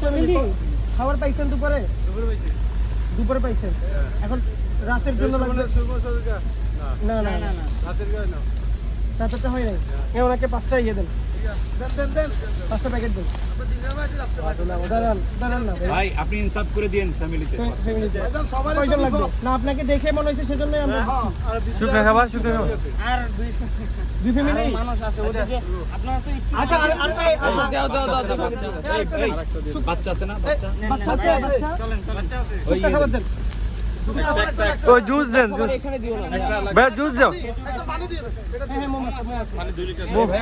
Family? খাবার পাইছেন দুপুরে? দুপুরে পাইছেন? এখন রাতের জন্য না না না। না। রাতেরটা হয় নাই এ ওনাকে পাঁচটা ইয়ে দেন পাঁচটা প্যাকেট দেন দাঁড়ান দাঁড়ান না ভাই ভাই আপনি ইনসাফ করে দিন ফ্যামিলিতে ফ্যামিলিতে কয়জন লাগবে না আপনাকে দেখে মনে হয়েছে সেজন্যই আমরা শুকনো খাবার শুকনো খাবার দুই ফ্যামিলি আচ্ছা আর আর দাও দাও দাও দাও এই, এই, বাচ্চা আছে না বাচ্চা বাচ্চা আছে বাচ্চা শুকনা খাবার দেন ও জুস দেন জুস ভাই জুস দাও। ওই তো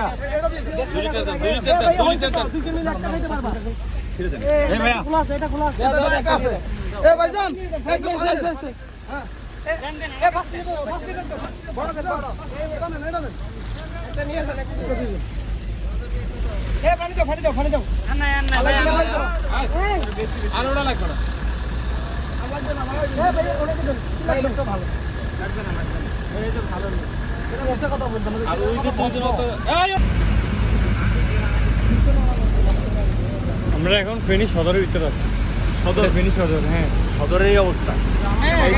দাও, মিনিট দাও, এটা নেন, এটা নেন। আমরা এখন ফেনী সদরের ভিতরে আছি। সদর। ফেনী সদর হ্যাঁ। সদরের এই অবস্থা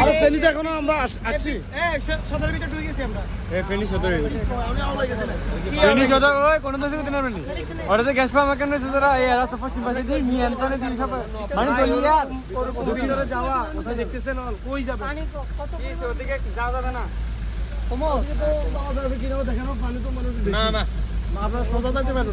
আরে ফেনীতে এখনও আমরা আসছি। এ সদরের ভিতরে ঢুকে গেছি আমরা। এই ফেনী গেছি ফেনী সদর ওই কোন দেশে দিন পারবেন ওরা যে গ্যাস পাম্প কেন রয়েছে তোরা? এই রাস্তা পশ্চিম পাশে দিয়ে নিয়ে আনতে হবে জিনিস মানে তো ইয়ার ভিতরে যাওয়া কোথায় দেখতেছেন অল? কই যাবে? ওদিকে যাওয়া যাবে না? কমল যাওয়া যাবে কিনা দেখানো পানি তো মানুষ না না। আপনার পারেন পারেন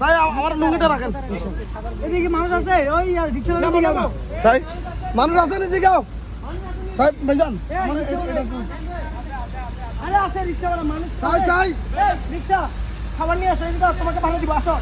ভাই আমার লুঙ্গিটা রাখেন। এদিকে মানুষ আছে ওই সাই মানুষ আছে না দিগাও ভাইজান। আরে আছে রিক্সাওয়ালা মানুষ। চাই চাই। রিক্সা খাবার নিয়ে আসো তোমাকে ভালো দিব আসো।